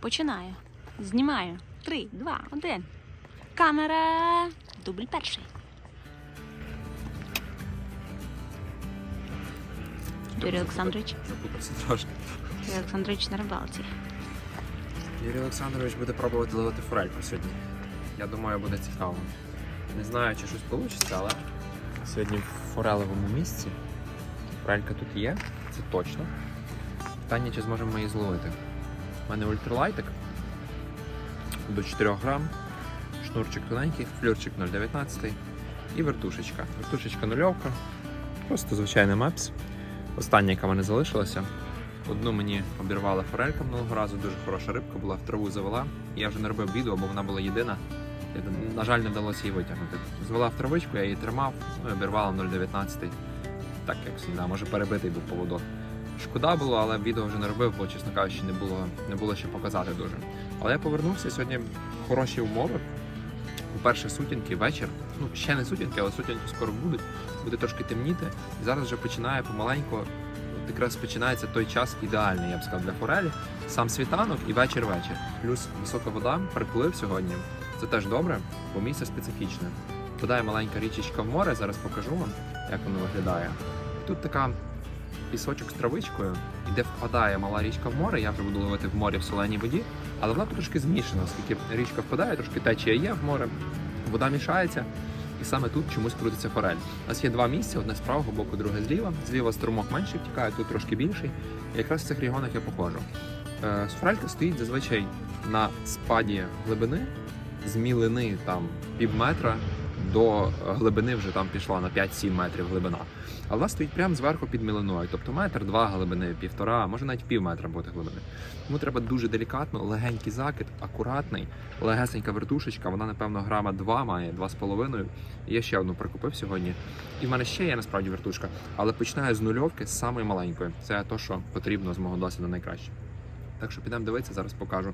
Починаю. Знімаю. Три, два, один. Камера. Дубль перший. Юрій Олександрович. Запутався трошки. Юрій Олександрович на рибалці. Юрій Олександрович буде пробувати ловити форельку сьогодні. Я думаю, буде цікаво. Не знаю, чи щось вийде, але сьогодні в форелевому місці. Форелька тут є, це точно. Питання, чи зможемо її зловити. У мене ультралайтик до 4 грам, шнурчик тоненький, флюрчик 0,19 і вертушечка. Вертушечка нульовка, просто звичайний мепс. Остання, яка в мене залишилася. Одну мені обірвала форелька минулого разу, дуже хороша рибка була, в траву завела. Я вже не робив відео, бо вона була єдина. На жаль, не вдалося її витягнути. Звела в травичку, я її тримав, ну і обірвала 0,19. Так як завжди, може перебитий був поводок. Шкода було, але відео вже не робив, бо, чесно кажучи, не було, не було що показати дуже. Але я повернувся сьогодні хороші умови. По-перше, сутінки, вечір. Ну, ще не сутінки, але сутінки скоро будуть. Буде трошки темніти. І зараз вже починає помаленьку от якраз починається той час ідеальний, я б сказав, для форелі. Сам світанок і вечір-вечір. Плюс висока вода, приплив сьогодні. Це теж добре, бо місце специфічне. Впадає маленька річечка в море, зараз покажу вам, як воно виглядає. Тут така пісочок з травичкою, і де впадає мала річка в море, я вже буду ловити в морі в соленій воді, але вона трошки змішана, оскільки річка впадає, трошки течія є в море, вода мішається. І саме тут чомусь крутиться форель. У нас є два місця: одне з правого боку, друге зліва. Зліва струмок менше втікає, тут трошки більший. І якраз в цих регіонах я походжу. Е, Форелька стоїть зазвичай на спаді глибини, з мілини там пів метра до глибини вже там пішла на 5-7 метрів глибина. А вона стоїть прямо зверху під мілиною, тобто метр, два глибини, півтора, може навіть пів метра бути глибини. Тому треба дуже делікатно, легенький закид, акуратний, легесенька вертушечка, вона, напевно, грама 2 має, 2,5. І Я ще одну прикупив сьогодні. І в мене ще є насправді вертушка, але починаю з нульовки з самої маленької. Це те, що потрібно з мого досвіду найкраще. Так що підемо дивитися, зараз покажу,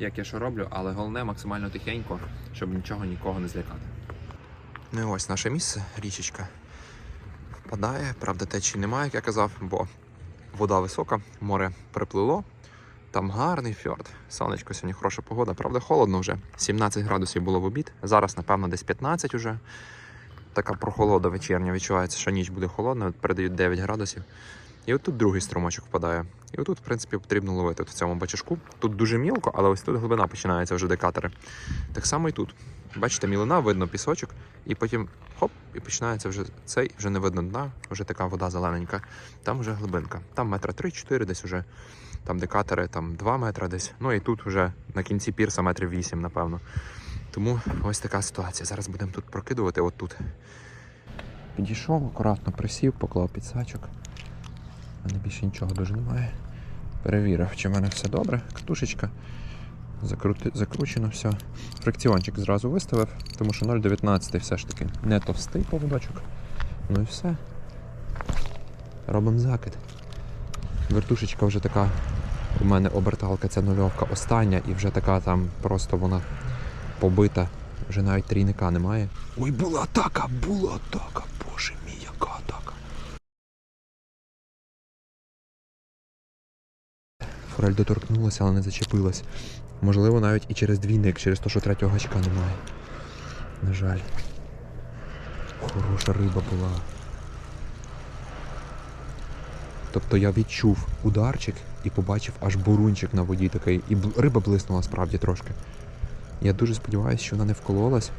як я що роблю, але головне максимально тихенько, щоб нічого нікого не злякати. Ну і ось наше місце, річечка. Впадає, правда, течії немає, як я казав, бо вода висока, море приплило. Там гарний фьорд. Сонечко сьогодні хороша погода. Правда, холодно вже. 17 градусів було в обід. Зараз, напевно, десь 15 уже. Така прохолода вечірня. Відчувається, що ніч буде холодна, передають 9 градусів. І от тут другий струмочок впадає. І отут, в принципі, потрібно ловити от в цьому бачашку. Тут дуже мілко, але ось тут глибина починається вже декатери. Так само і тут. Бачите, мілина, видно пісочок, і потім хоп, і починається вже цей, вже не видно дна, вже така вода зелененька. Там вже глибинка. Там метра 3-4 десь уже. Там декатери, там 2 метри десь. Ну і тут вже на кінці пірса метрів 8, напевно. Тому ось така ситуація. Зараз будемо тут прокидувати, от тут. Підійшов, акуратно присів, поклав підсачок. Мене більше нічого дуже немає. Перевірив, чи в мене все добре. Катушечка. Закрути... Закручено все. Фрикціончик зразу виставив, тому що 0,19 все ж таки не товстий поводочок. Ну і все. Робимо закид. Вертушечка вже така. У мене оберталка ця нульовка остання і вже така там просто вона побита. Вже навіть трійника немає. Ой, була атака! Була атака! Боже мій, яка Форель доторкнулася, але не зачепилась. Можливо, навіть і через двійник, через те, що третього гачка немає. На жаль. Хороша риба була. Тобто я відчув ударчик і побачив аж бурунчик на воді такий. І риба блиснула справді трошки. Я дуже сподіваюся, що вона не вкололась.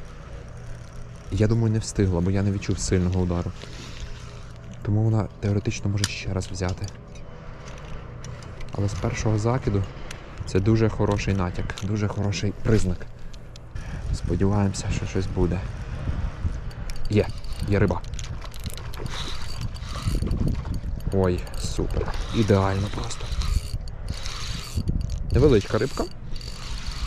Я думаю, не встигла, бо я не відчув сильного удару. Тому вона теоретично може ще раз взяти. Але з першого закиду це дуже хороший натяк, дуже хороший признак. Сподіваємося, що щось буде. Є, є риба. Ой, супер. Ідеально просто. Невеличка рибка.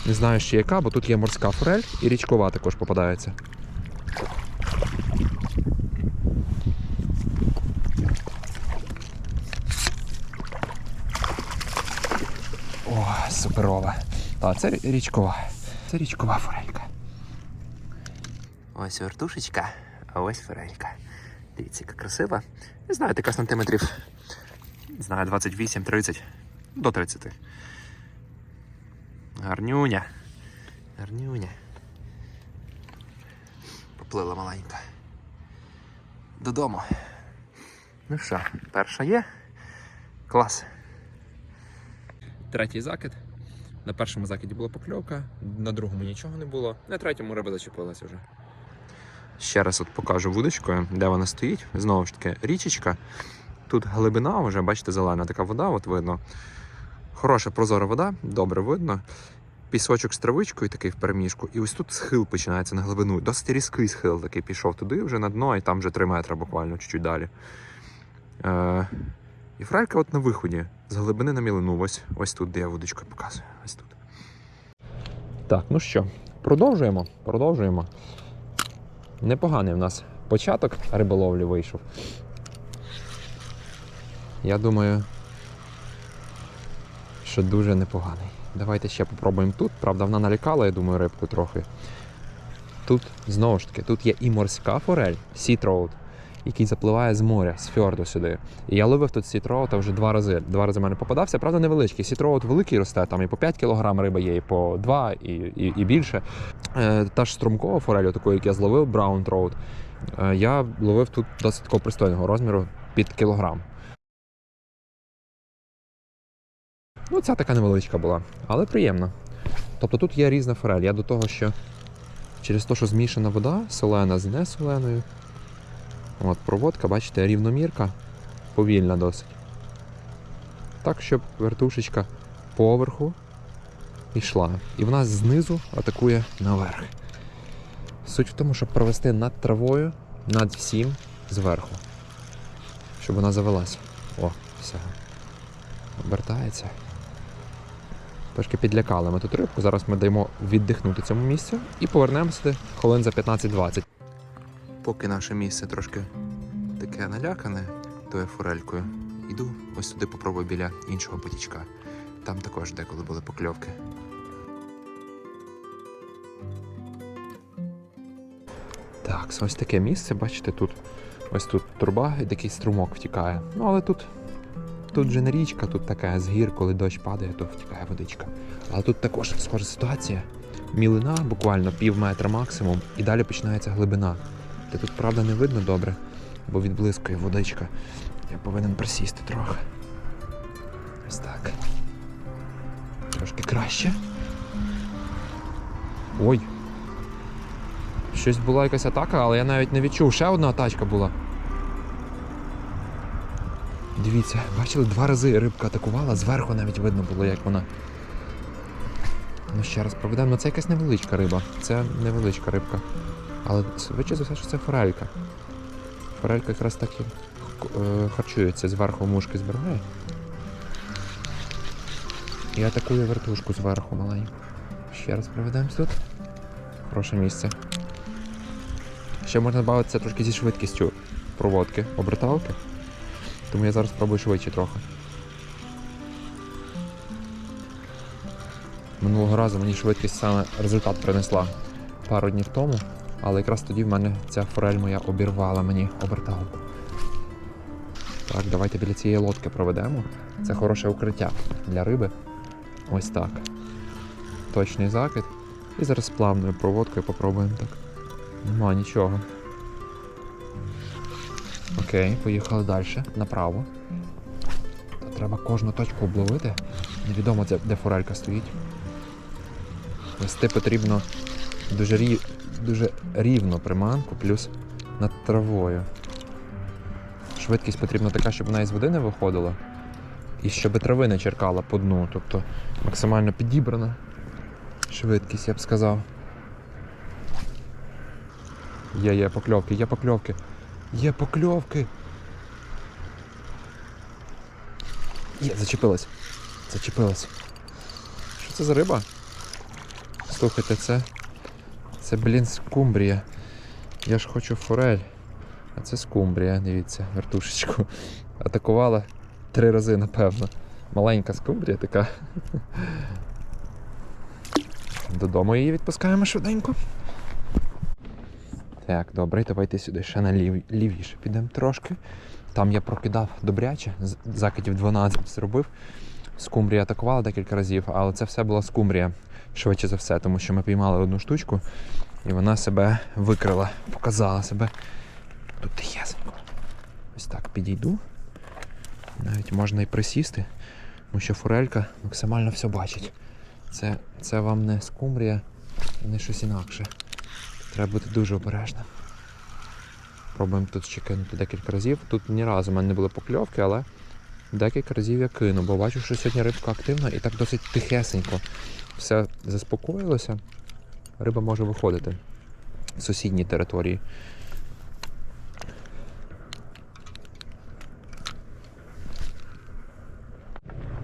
Не знаю ще яка, бо тут є морська форель і річкова також попадається. О, суперова. Так, це річкова. Це річкова форелька. Ось вертушечка, а ось форелька. Дивіться, яка красива. Не знаю, така сантиметрів. Не знаю, 28-30 до 30. Гарнюня. Гарнюня. Поплила маленька. Додому. Ну що, перша є. Клас. Третій закид. На першому закиді була покльовка, на другому нічого не було, на третьому риба зачепилася вже. Ще раз от покажу вудочкою, де вона стоїть. Знову ж таки, річечка. Тут глибина вже, бачите, зелена така вода, от видно. Хороша прозора вода, добре видно. Пісочок з травичкою такий в переміжку. І ось тут схил починається на глибину. Досить різкий схил такий пішов туди, вже на дно, і там вже 3 метри буквально, чуть-чуть далі. Е, і фрайка от на виході з глибини на мілину. Ось, ось тут, де я вудочкою показую. Ось тут. Так, ну що, продовжуємо. Продовжуємо. Непоганий в нас початок риболовлі вийшов. Я думаю, що дуже непоганий. Давайте ще попробуємо тут. Правда, вона налякала, я думаю, рибку трохи. Тут, знову ж таки, тут є і морська форель, сітроут, який запливає з моря, з фьорду сюди. І я ловив тут сітроута вже два рази. Два рази в мене попадався, правда, невеличкий. Сітроут великий росте, там і по 5 кг риба є, і по 2, і, і, і більше. Е, та ж струмкова форель, таку, як я зловив, браун троут, е, я ловив тут досить такого пристойного розміру під кілограм. Ну, ця така невеличка була, але приємна. Тобто тут є різна форель. Я до того, що через те, що змішана вода, солена з несоленою. От проводка, бачите, рівномірка, повільна досить. Так, щоб вертушечка поверху йшла. І вона знизу атакує наверх. Суть в тому, щоб провести над травою, над всім зверху. Щоб вона завелася. О, все. Обертається. Трошки підлякали ми тут рибку. Зараз ми даємо віддихнути цьому місцю і повернемося хвилин за 15-20. Поки наше місце трошки таке налякане тою форелькою, йду ось сюди попробую біля іншого потічка. Там також деколи були покльовки. Так, ось таке місце, бачите, тут ось тут труба і такий струмок втікає. Ну але тут Тут же не річка, тут така з гір, коли дощ падає, то втікає водичка. Але тут також схожа ситуація. Мілина буквально пів метра максимум, і далі починається глибина. Та тут, правда, не видно добре, бо відблискує водичка. Я повинен присісти трохи. Ось так. Трошки краще. Ой. Щось була якась атака, але я навіть не відчув. Ще одна атачка була. Дивіться, бачили, два рази рибка атакувала, зверху навіть видно було, як вона. Ну, ще раз проведемо. Це якась невеличка риба. Це невеличка рибка. Але швидше за все, що це форелька. Форелька якраз так і е, харчується, зверху мушки збирає. І атакує вертушку зверху маленьку. Ще раз проведемо тут. Хороше місце. Ще можна бавитися трошки зі швидкістю проводки, оберталки. Тому я зараз спробую швидше трохи. Минулого разу мені швидкість саме результат принесла пару днів тому, але якраз тоді в мене ця форель моя обірвала мені оберталку. Так, давайте біля цієї лодки проведемо. Це хороше укриття для риби. Ось так. Точний закид. І зараз плавною проводкою попробуємо так. Нема нічого. Окей, поїхали далі, направо. То треба кожну точку обловити. Невідомо, де, форелька стоїть. Вести потрібно дуже, рів... дуже рівно приманку, плюс над травою. Швидкість потрібна така, щоб вона із води не виходила. І щоб трави не черкала по дну. Тобто максимально підібрана швидкість, я б сказав. Є, є покльовки, є покльовки. Є покльовки. Є, зачепилась. Зачепилась. Що це за риба? Слухайте, це. Це, блін, скумбрія. Я ж хочу форель. А це скумбрія, дивіться, вертушечку. Атакувала три рази, напевно. Маленька скумбрія така. Додому її відпускаємо швиденько. Так, добре, давайте сюди ще на лів... лівіше підемо трошки. Там я прокидав добряче, закидів 12 зробив. Скумбрія атакувала декілька разів, але це все була скумбрія. Швидше за все, тому що ми піймали одну штучку і вона себе викрила, показала себе. Тут тихесенько. Ось так підійду. Навіть можна і присісти, тому що форелька максимально все бачить. Це, це вам не скумбрія, не щось інакше. Треба бути дуже обережним. Пробуємо тут ще кинути декілька разів. Тут ні разу в мене не були покльовки, але декілька разів я кину, бо бачу, що сьогодні рибка активна і так досить тихесенько. Все заспокоїлося. Риба може виходити в сусідній території.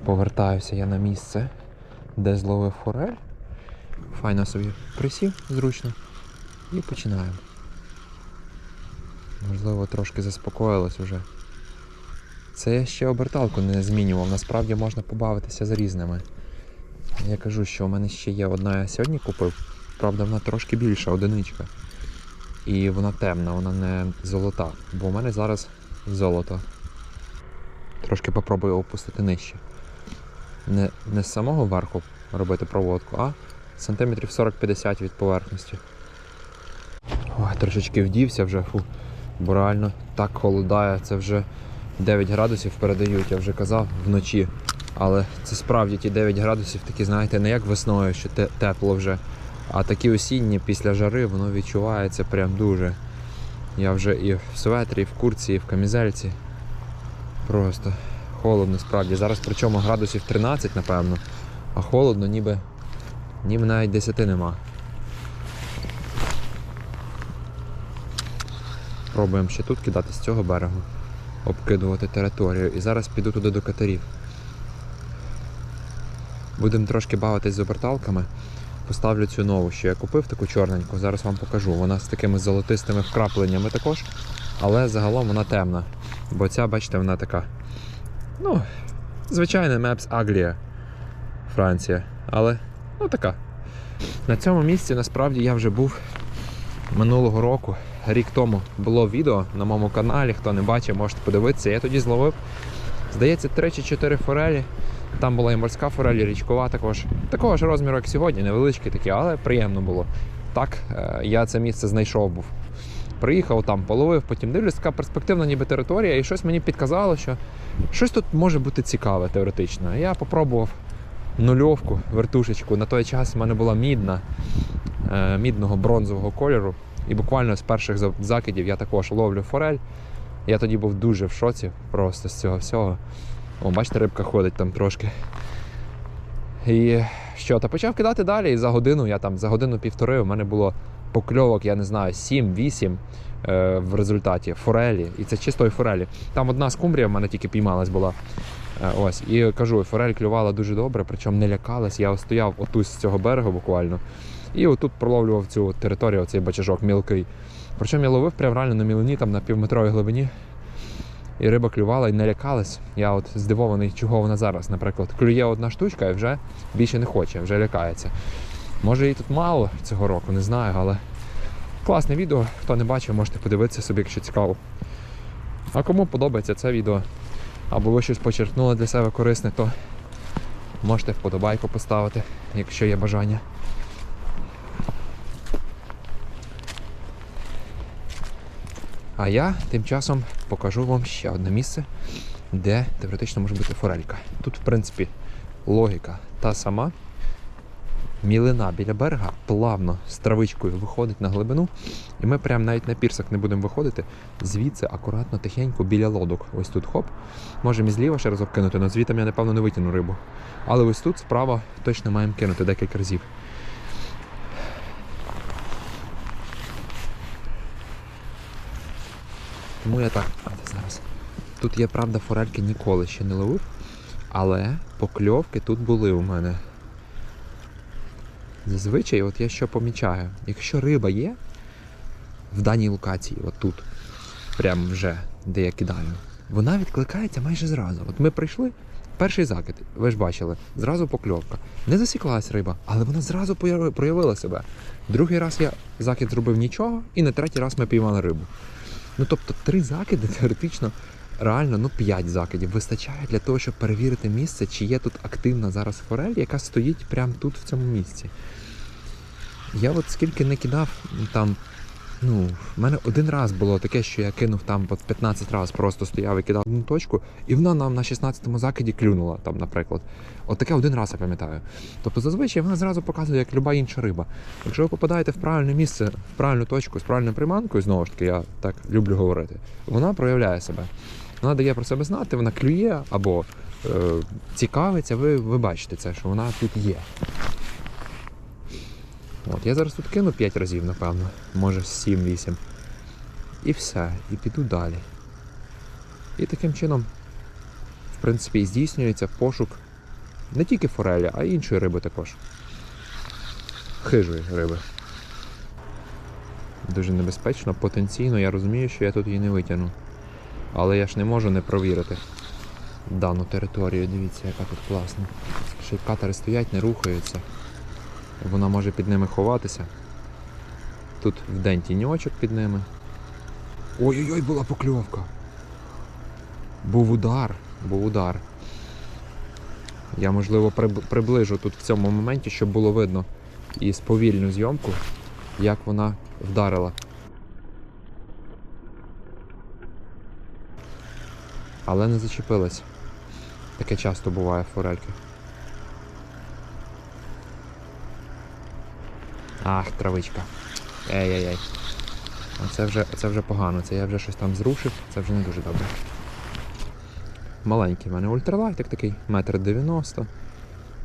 Повертаюся я на місце, де зловив форель. Файно собі присів зручно і починаємо. Можливо, трошки заспокоїлось вже. Це я ще оберталку не змінював. Насправді можна побавитися з різними. Я кажу, що у мене ще є одна, я сьогодні купив. Правда, вона трошки більша, одиничка. І вона темна, вона не золота. Бо у мене зараз золото. Трошки попробую опустити нижче. Не, не з самого верху робити проводку, а сантиметрів 40-50 від поверхності. Ой, трошечки вдівся вже, фу. Бо реально так холодає, це вже 9 градусів передають, я вже казав вночі. Але це справді ті 9 градусів, такі, знаєте, не як весною, що те- тепло вже, а такі осінні після жари воно відчувається прям дуже. Я вже і в светрі, і в курці, і в камізельці. Просто холодно справді. Зараз причому градусів 13, напевно, а холодно ніби, ніби навіть 10 нема. Пробуємо ще тут кидати з цього берегу, обкидувати територію. І зараз піду туди до катерів. Будемо трошки бавитись з оберталками. Поставлю цю нову, що я купив, таку чорненьку, зараз вам покажу. Вона з такими золотистими вкрапленнями також, але загалом вона темна. Бо ця, бачите, вона така. Ну, звичайна Maps Aglia, Франція. Але ну така. На цьому місці насправді я вже був минулого року. Рік тому було відео на моєму каналі. Хто не бачив, можете подивитися. Я тоді зловив, здається, 3 чи 4 форелі. Там була і морська форель, і річкова також. Такого ж розміру, як сьогодні, невеличкі такі, але приємно було. Так, е, я це місце знайшов був. Приїхав там, половив, потім дивлюсь, така перспективна ніби територія, і щось мені підказало, що щось тут може бути цікаве теоретично. Я попробував нульовку, вертушечку. На той час в мене була мідна, е, мідного бронзового кольору. І буквально з перших закидів я також ловлю форель. Я тоді був дуже в шоці просто з цього всього. О, бачите, рибка ходить там трошки. І що, та почав кидати далі, і за годину, я там за годину-півтори у мене було покльовок, я не знаю, 7-8 е, в результаті форелі. І це чистої форелі. Там одна скумбрія в мене тільки піймалась була. Е, ось. І кажу, форель клювала дуже добре, причому не лякалась. Я стояв отут з цього берега буквально. І отут проловлював цю територію, цей бачажок мілкий. Причому я ловив прям реально на мілині, там на півметровій глибині. І риба клювала і не лякалась. Я от здивований, чого вона зараз, наприклад, клює одна штучка і вже більше не хоче, вже лякається. Може її тут мало цього року, не знаю, але класне відео. Хто не бачив, можете подивитися собі, якщо цікаво. А кому подобається це відео, або ви щось почерпнули для себе корисне, то можете вподобайку поставити, якщо є бажання. А я тим часом покажу вам ще одне місце, де теоретично може бути форелька. Тут, в принципі, логіка та сама. Мілина біля берега плавно з травичкою виходить на глибину, і ми прям навіть на пірсах не будемо виходити. Звідси акуратно, тихенько біля лодок. Ось тут хоп. Можемо і зліва ще разок кинути, але звідти я, напевно, не витягну рибу. Але ось тут справа точно маємо кинути декілька разів. Тому я так. А, зараз. Тут я, правда, форельки ніколи ще не ловив, але покльовки тут були у мене. Зазвичай, от я що помічаю, якщо риба є в даній локації, от тут, прямо вже, де я кидаю, вона відкликається майже зразу. От ми прийшли, перший закид, ви ж бачили, зразу покльовка. Не засіклась риба, але вона зразу проявила себе. Другий раз я закид зробив нічого, і на третій раз ми піймали рибу. Ну тобто три закиди теоретично реально ну п'ять закидів. Вистачає для того, щоб перевірити місце, чи є тут активна зараз форель, яка стоїть прямо тут, в цьому місці. Я от скільки не кидав, там, ну, в мене один раз було таке, що я кинув там по 15 разів, просто стояв і кидав одну точку, і вона нам на 16-му закиді клюнула, там, наприклад. От таке один раз я пам'ятаю. Тобто зазвичай вона зразу показує, як люба інша риба. Якщо ви попадаєте в правильне місце, в правильну точку з правильною приманкою, знову ж таки, я так люблю говорити, вона проявляє себе. Вона дає про себе знати, вона клює або е, цікавиться, ви, ви бачите це, що вона тут є. От, я зараз тут кину 5 разів, напевно, може 7-8. І все, і піду далі. І таким чином, в принципі, здійснюється пошук не тільки форелі, а й іншої риби також. Хижої риби. Дуже небезпечно, потенційно, я розумію, що я тут її не витягну. Але я ж не можу не провірити дану територію. Дивіться, яка тут класна. Ще й катери стоять, не рухаються. Вона може під ними ховатися. Тут вдень тіньочок під ними. Ой-ой-ой, була покльовка. Був удар, був удар. Я, можливо, приближу тут в цьому моменті, щоб було видно і сповільню зйомку, як вона вдарила. Але не зачепилась. Таке часто буває в форельки. Ах, травичка. Ей-ей-ей. Це вже, це вже погано, це я вже щось там зрушив, це вже не дуже добре. Маленький в мене ультралайтик такий, метр дев'яносто.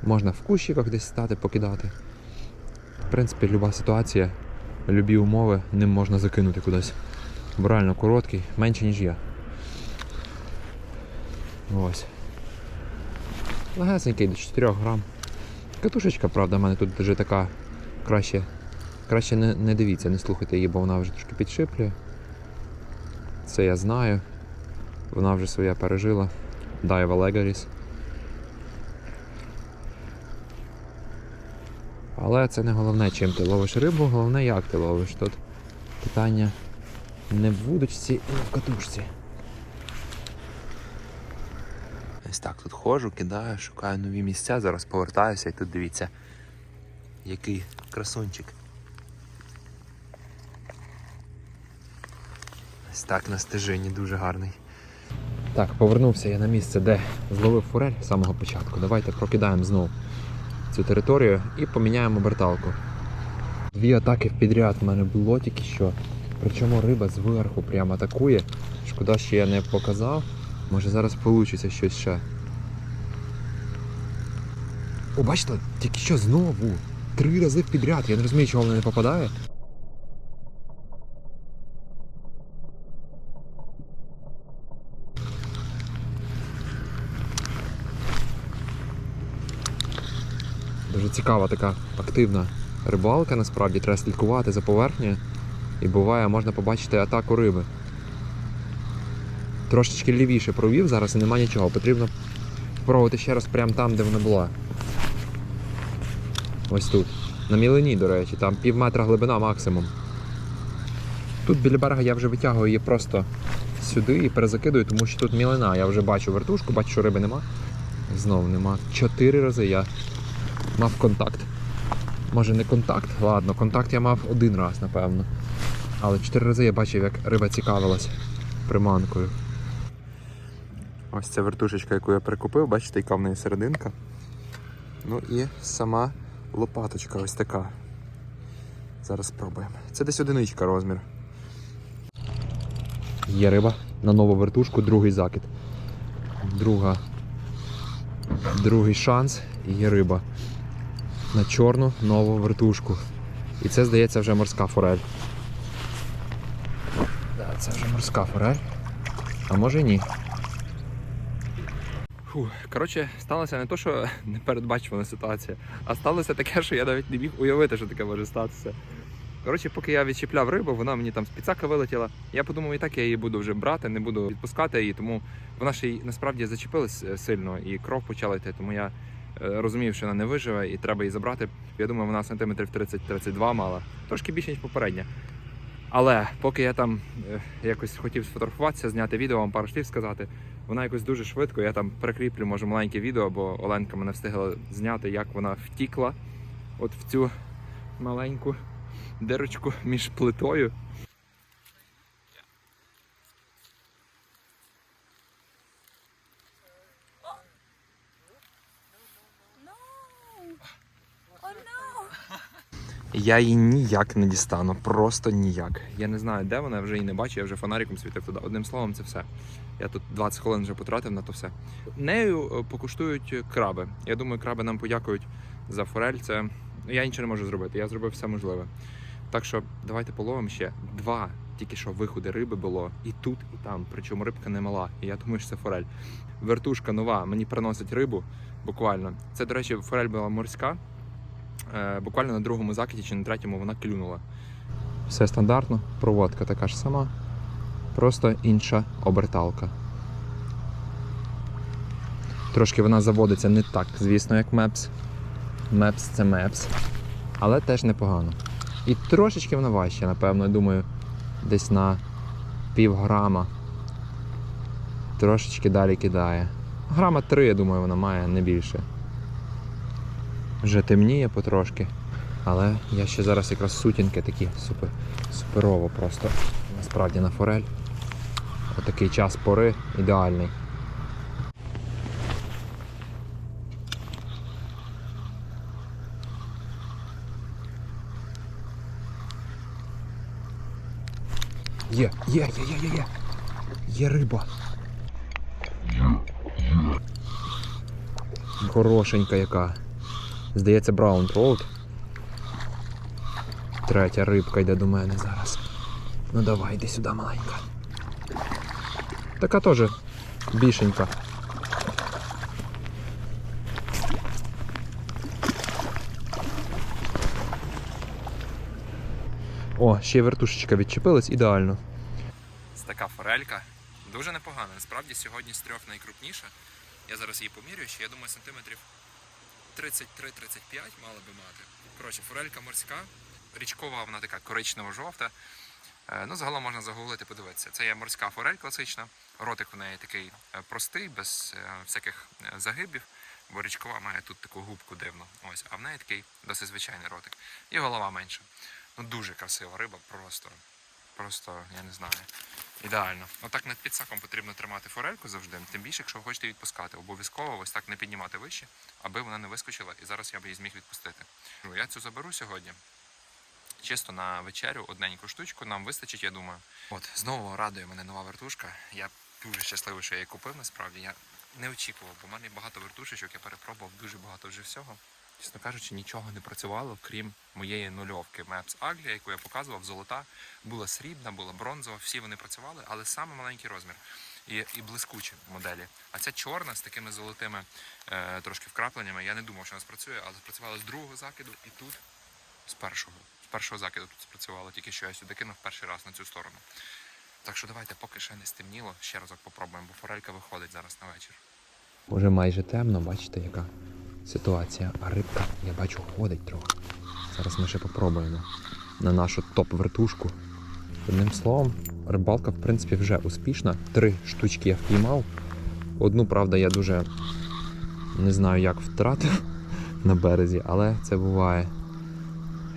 Можна в кущиках десь стати, покидати. В принципі, люба ситуація, любі умови, ним можна закинути кудись. Бо реально короткий, менше, ніж я. Ось. Легесенький до 4 грам. Катушечка, правда, в мене тут вже така краще. Краще не, не дивіться, не слухайте її, бо вона вже трошки підшиплює. Це я знаю. Вона вже своє пережила. Дайва Legaris. Але це не головне, чим ти ловиш рибу, головне, як ти ловиш. Тут питання не в вудочці не в катушці. Ось так тут ходжу, кидаю, шукаю нові місця, зараз повертаюся і тут дивіться, який красунчик. Ось так на стежині дуже гарний. Так, повернувся я на місце, де зловив форель з самого початку. Давайте прокидаємо знову цю територію і поміняємо оберталку. Дві атаки в підряд в мене було тільки що. Причому риба зверху прямо атакує. Шкода, що я не показав. Може зараз вийде щось ще. О, бачите, тільки що знову. Три рази підряд. Я не розумію, чого вона не попадає. Цікава така активна рибалка, насправді треба слідкувати за поверхнею. І буває, можна побачити атаку риби. Трошечки лівіше провів, зараз і нема нічого. Потрібно спробувати ще раз прямо там, де вона була. Ось тут. На мілині, до речі, там пів метра глибина максимум. Тут біля берега я вже витягую її просто сюди і перезакидую, тому що тут мілина. Я вже бачу вертушку, бачу, що риби нема. Знову нема. Чотири рази я мав контакт. Може не контакт? Ладно, контакт я мав один раз, напевно. Але чотири рази я бачив, як риба цікавилась приманкою. Ось ця вертушечка, яку я прикупив, бачите, яка в неї серединка. Ну і сама лопаточка ось така. Зараз спробуємо. Це десь одиничка розмір. Є риба на нову вертушку, другий закид. Друга. Другий шанс і є риба. На чорну нову вертушку. І це, здається, вже морська форель. Да, це вже морська форель. А може і ні. Фу, коротше, сталося не то, що непередбачувана ситуація, а сталося таке, що я навіть не міг уявити, що таке може статися. Коротше, поки я відчіпляв рибу, вона мені там з підсака вилетіла. Я подумав, і так я її буду вже брати, не буду відпускати її, тому вона ще й насправді зачепилась е, сильно і кров почала йти, тому я розумів, що вона не виживе і треба її забрати. Я думаю, вона сантиметрів 30-32 мала, трошки більше, ніж попередня. Але поки я там е, якось хотів сфотографуватися, зняти відео, вам пару слів сказати, вона якось дуже швидко. Я там прикріплю, може, маленьке відео, бо Оленка мене встигла зняти, як вона втікла от в цю маленьку дирочку між плитою. Я її ніяк не дістану, просто ніяк. Я не знаю, де вона, я вже її не бачу, я вже фонариком світив туди. Одним словом, це все. Я тут 20 хвилин вже потратив на то все. Нею е, покуштують краби. Я думаю, краби нам подякують за форель. Це я нічого не можу зробити. Я зробив все можливе. Так що давайте половимо ще два. Тільки що виходи риби було і тут, і там. Причому рибка не мала. І я думаю, що це форель. Вертушка нова мені приносить рибу буквально. Це, до речі, форель була морська. Е, буквально на другому закиді чи на третьому вона клюнула. Все стандартно, проводка така ж сама, просто інша оберталка. Трошки вона заводиться не так, звісно, як Мепс. Мепс це Мепс. Але теж непогано. І трошечки вона важча, напевно, я думаю, десь на пів грама. Трошечки далі кидає. Грама 3, я думаю, вона має не більше. Вже темніє потрошки. Але я ще зараз якраз сутінки такі супер, суперово просто. Насправді на форель. Отакий час пори ідеальний. Є, є, є, є, є, є. Є риба. Хорошенька яка. Здається, Браун Троут. Третя рибка йде до мене зараз. Ну давай, йди сюди, маленька. Така теж більшенька. О, ще й вертушечка відчепилась ідеально. Це така форелька. Дуже непогана. Насправді сьогодні з трьох найкрупніша. Я зараз її помірюю, ще я думаю, сантиметрів 33-35 мала би мати. Коротше, форелька морська, річкова, вона така коричнево-жовта. Е, Ну, загалом можна загуглити, подивитися. Це є морська форель класична. Ротик в неї такий е, простий, без е, всяких загибів, бо річкова має тут таку губку дивну. Ось, а в неї такий досить звичайний ротик. І голова менша. Ну, дуже красива риба, просто. Просто, я не знаю. Ідеально. Отак над підсаком потрібно тримати форельку завжди. Тим більше, якщо ви хочете відпускати. Обов'язково ось так не піднімати вище, аби вона не вискочила, і зараз я б її зміг відпустити. Ну, Я цю заберу сьогодні. Чисто на вечерю одненьку штучку нам вистачить, я думаю. От, знову радує мене нова вертушка. Я дуже щасливий, що я її купив насправді. Я не очікував, бо в мене багато вертушечок, я перепробував дуже багато вже всього. Чесно кажучи, нічого не працювало, крім моєї нульовки Maps Aglia, яку я показував, золота. Була срібна, була бронзова, всі вони працювали, але саме маленький розмір. І, і блискучі моделі. А ця чорна з такими золотими е, трошки вкрапленнями. Я не думав, що вона спрацює, але спрацювала з другого закиду і тут з першого. З першого закиду тут спрацювало, тільки що я сюди кинув перший раз на цю сторону. Так що давайте, поки ще не стемніло, ще разок попробуємо, бо форелька виходить зараз на вечір. Уже майже темно, бачите, яка ситуація. А рибка, я бачу, ходить трохи. Зараз ми ще попробуємо на нашу топ-вертушку. Одним словом, рибалка, в принципі, вже успішна. Три штучки я впіймав. Одну, правда, я дуже не знаю, як втратив на березі, але це буває.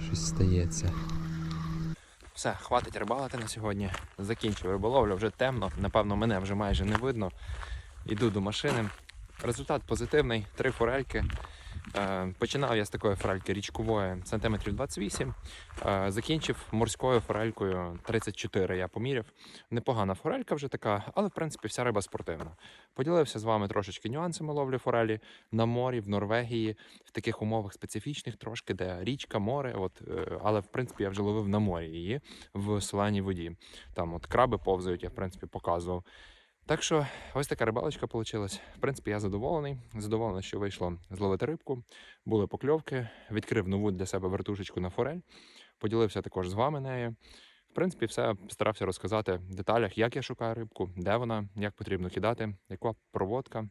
Щось стається. Все, хватить рибалити на сьогодні. Закінчив риболовлю, вже темно. Напевно, мене вже майже не видно. Йду до машини. Результат позитивний, три форельки. Е, Починав я з такої форельки річкової сантиметрів 28. Е, Закінчив морською форелькою 34. Я поміряв. Непогана форелька вже така, але в принципі вся риба спортивна. Поділився з вами трошечки нюансами ловлі форелі на морі, в Норвегії, в таких умовах специфічних, трошки, де річка, море. От, е, але в принципі я вже ловив на морі її в соленій воді. Там от краби повзають, я в принципі показував. Так що ось така рибалочка вийшла. В принципі, я задоволений. Задоволений, що вийшло зловити рибку. Були покльовки, відкрив нову для себе вертушечку на форель. Поділився також з вами нею. В принципі, все старався розказати в деталях, як я шукаю рибку, де вона, як потрібно кидати, яка проводка,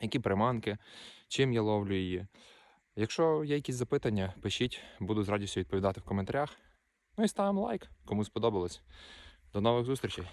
які приманки, чим я ловлю її. Якщо є якісь запитання, пишіть, буду з радістю відповідати в коментарях. Ну і ставимо лайк, кому сподобалось. До нових зустрічей!